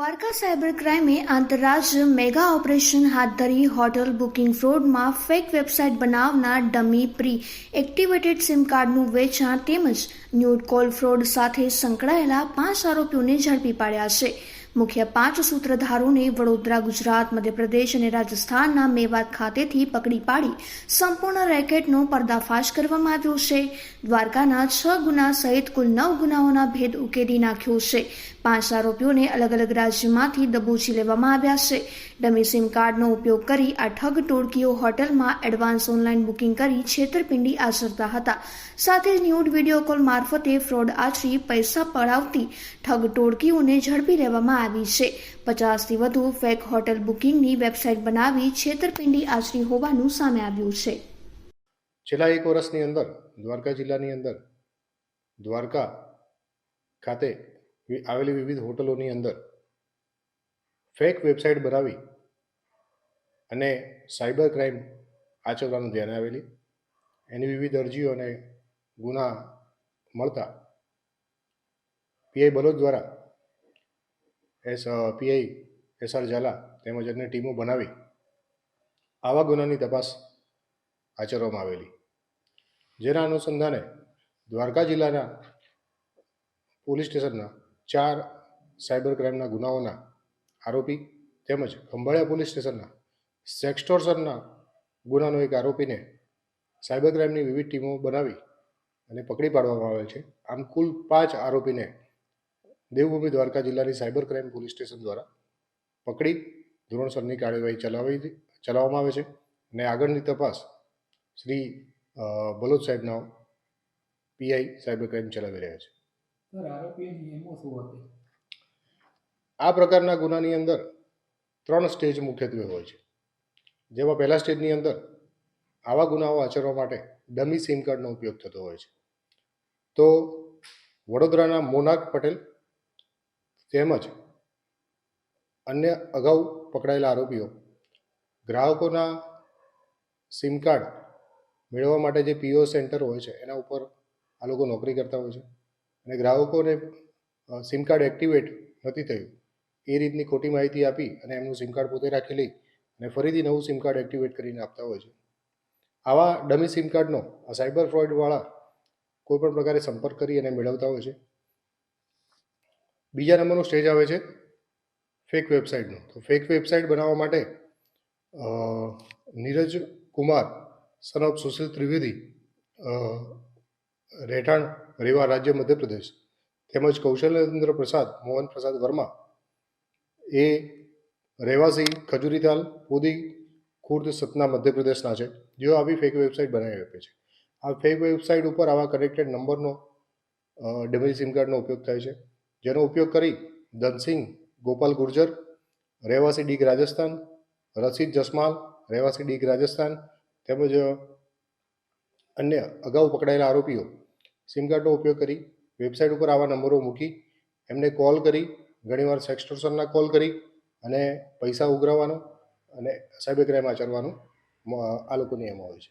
Dwarka cyber ક્રાઇમે આંતરરાજ્ય mega operation હાથ ધરી હોટલ બુકિંગ ફ્રોડમાં ફેક વેબસાઇટ બનાવનાર ડમી પ્રી એક્ટિવેટેડ સિમ કાર્ડનું વેચાણ તેમજ ન્યૂડ કોલ ફ્રોડ સાથે સંકળાયેલા પાંચ આરોપીઓને ઝડપી પાડ્યા છે. મુખ્ય પાંચ સૂત્રધારોને વડોદરા, ગુજરાત, મધ્યપ્રદેશ અને રાજસ્થાનના મેવાત ખાતેથી પકડી પાડી સંપૂર્ણ રેકેટનો પર્દાફાશ કરવામાં આવ્યો છે. દ્વારકાના છ ગુના સહિત કુલ નવ ગુનાઓના ભેદ ઉકેલી નાખ્યો છે. પાંચ આરોપીઓને અલગ અલગ રાજ્યમાંથી દબોચી લેવામાં આવ્યા છે. ડમી સિમ કાર્ડનો ઉપયોગ કરી આ ઠગ ટોળકીઓ હોટલમાં એડવાન્સ ઓનલાઈન બુકિંગ કરી છેતરપિંડી આચરતા હતા. સાથે જ ન્યૂડ વીડિયો કોલ મારફતે ફ્રોડ આચરી પૈસા પડાવતી ઠગ ટોળકીઓને ઝડપી લેવામાં આવી છે. પચાસથી વધુ ફેક હોટેલ બુકિંગની વેબસાઇટ બનાવી છેતરપિંડી આચરી હોવાનું સામે આવ્યું છે. છેલ્લા એક વર્ષની અંદર, દ્વારકા જિલ્લાની અંદર, દ્વારકા ખાતે આવેલી વિવિધ હોટલોની અંદર ફેક વેબસાઇટ બનાવી અને સાયબર ક્રાઇમ આચરવાનું ધ્યાને આવેલી. એની વિવિધ અરજીઓ અને ગુના મળતા પીઆઈ બલોદ દ્વારા એસ પીઆઈ એસઆર ઝાલા તેમજ અન્ય ટીમો બનાવી આવા ગુનાની તપાસ આચરવામાં આવેલી. જેના અનુસંધાને દ્વારકા જિલ્લાના પોલીસ સ્ટેશનના ચાર સાયબર ક્રાઇમના ગુનાઓના આરોપી તેમજ ખંભાળિયા પોલીસ સ્ટેશનના સેક્સટોર્સનના ગુનાનો એક આરોપીને સાયબર ક્રાઇમની વિવિધ ટીમો બનાવી અને પકડી પાડવામાં આવેલ છે. આમ કુલ પાંચ આરોપીને દેવભૂમિ દ્વારકા જિલ્લાની સાયબર ક્રાઇમ પોલીસ સ્ટેશન દ્વારા પકડી ધોરણસરની કાર્યવાહી ચલાવી ચલાવવામાં આવે છે અને આગળની તપાસ શ્રી બલોદ સાહેબના પીઆઈ સાયબર ક્રાઇમ ચલાવી રહ્યા છે. આ પ્રકારના ગુનાની અંદર ત્રણ સ્ટેજ મુખ્યત્વે હોય છે. જેમાં પહેલા સ્ટેજની અંદર આવા ગુનાઓ આચરવા માટે ડમી સિમ કાર્ડનો ઉપયોગ થતો હોય છે. તો વડોદરાના મોનાક પટેલ તેમજ અન્ય અગાઉ પકડાયેલા આરોપીઓ ગ્રાહકોના સિમ કાર્ડ મેળવવા માટે જે પીઓ સેન્ટર હોય છે, એના ઉપર આ લોકો નોકરી કરતા હોય છે. અને ગ્રાહકોને સિમ કાર્ડ એક્ટિવેટ નથી થયું. એ રીતની ખોટી માહિતી આપી અને એમનું સિમ કાર્ડ પોતે રાખી લઈ અને ફરીથી નવું સિમ કાર્ડ એક્ટિવેટ કરીને આપતા હોય છે. આવા ડમી સિમ કાર્ડનો આ સાયબર ફ્રોડવાળા કોઈપણ પ્રકારે સંપર્ક કરી અને મેળવતા હોય છે. બીજા નંબરનો સ્ટેજ આવે છે ફેક વેબસાઇટનો. તો ફેક વેબસાઇટ બનાવવા માટે નીરજ કુમાર, સન ઓફ સુશીલ ત્રિવેદી રહેઠાણ રેવા રાજ્ય મધ્યપ્રદેશ તેમજ કૌશલેન્દ્ર પ્રસાદ, મોહન પ્રસાદ વર્મા એ રહેવાસી ખજુરીતાલ પોદી, ખુર્દ, સતના મધ્યપ્રદેશના છે. જેઓ આવી ફેક વેબસાઇટ બનાવી આપે છે. આ ફેક વેબસાઇટ ઉપર આવા કનેક્ટેડ નંબરનો ડેમેજ સિમ કાર્ડનો ઉપયોગ થાય છે. જેનો ઉપયોગ કરી ધનસિંહ ગોપાલ ગુર્જર, રહેવાસી ડીગ રાજસ્થાન, રસીદ જસમાલ, રહેવાસી ડીગ રાજસ્થાન તેમજ અન્ય અગાઉ પકડાયેલા આરોપીઓ સિમ કાર્ડનો ઉપયોગ કરી વેબસાઇટ ઉપર આવા નંબરો મૂકી, એમને કોલ કરી, ઘણીવાર સેક્સટોર્સનના કોલ કરી અને પૈસા ઉઘરાવવાનો અને સાયબર ક્રાઇમ આચરવાનું આ લોકો નિયમો હોય છે.